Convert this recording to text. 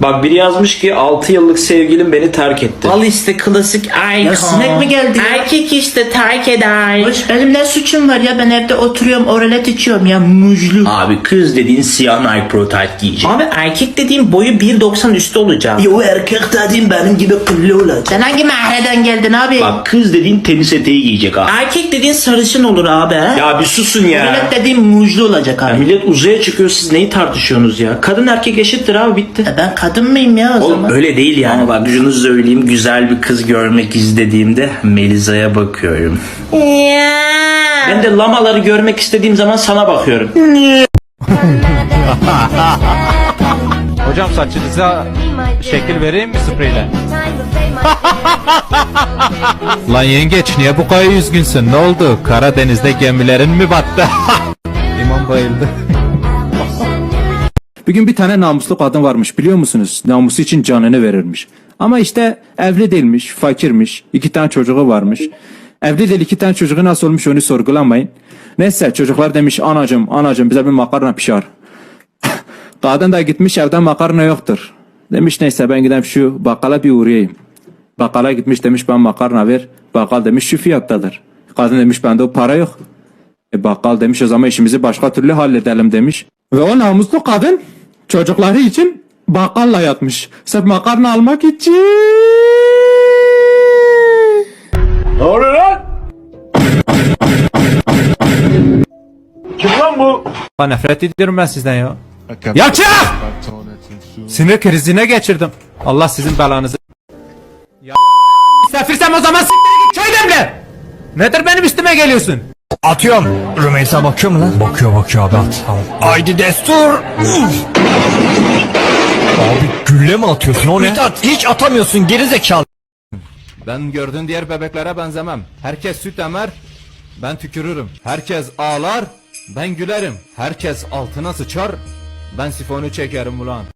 Bak biri yazmış ki 6 yıllık sevgilim beni terk etti. Al işte klasik icon. Ya sinek mi geldi ya? Erkek işte terk eder. Hoş benim ne suçum var ya ben evde oturuyorum oralet içiyorum ya muzlu. Abi kız dediğin siyah Nike Pro Tight giyecek. Abi erkek dediğin boyu 1.90 üstü olacak. Yo erkek dediğim benim gibi kıllı olacak. Sen hangi mahreden geldin abi? Bak kız dediğin tenis eteği giyecek abi. Erkek dediğin sarışın olur abi. Ya bir susun ya. Oralet dediğim muzlu olacak Ya abi. millet uzaya çıkıyor siz neyi tartışıyorsunuz ya? Kadın erkek eşittir abi bitti. E ben kadın mıyım ya o Oğlum zaman? öyle değil yani. Ama bak şunu söyleyeyim güzel bir kız görmek izlediğimde Melisa'ya bakıyorum. Ben de lamaları görmek istediğim zaman sana bakıyorum. Hocam saçınıza şekil vereyim mi spreyle? Lan yengeç niye bu kadar üzgünsün? Ne oldu? Karadeniz'de gemilerin mi battı? İmam bayıldı. Bir gün bir tane namuslu kadın varmış biliyor musunuz? Namusu için canını verirmiş. Ama işte evli değilmiş, fakirmiş, iki tane çocuğu varmış. Evli değil iki tane çocuğu nasıl olmuş onu sorgulamayın. Neyse çocuklar demiş anacım anacım bize bir makarna pişir. kadın da gitmiş evde makarna yoktur. Demiş neyse ben gideyim şu bakkala bir uğrayayım. Bakkala gitmiş demiş ben makarna ver. Bakkal demiş şu fiyattadır. Kadın demiş bende o para yok. E bakkal demiş o zaman işimizi başka türlü halledelim demiş. Ve o namuslu kadın çocukları için bakkalla yatmış. Sırf makarna almak için. Ne oluyor lan? Kim lan bu? Ha, nefret ediyorum ben sizden ya. Ya çık! Sinir krizine geçirdim. Allah sizin belanızı. Ya Sefirsem o zaman siktir git köydemle. Nedir benim üstüme geliyorsun? Atıyorum. Rümeysa bakıyor mu lan? Bakıyor bakıyor abi at. Haydi destur. abi gülle mi atıyorsun o ne? Mithat hiç atamıyorsun geri zekalı. Ben gördüğün diğer bebeklere benzemem. Herkes süt emer, ben tükürürüm. Herkes ağlar, ben gülerim. Herkes altına sıçar, ben sifonu çekerim ulan.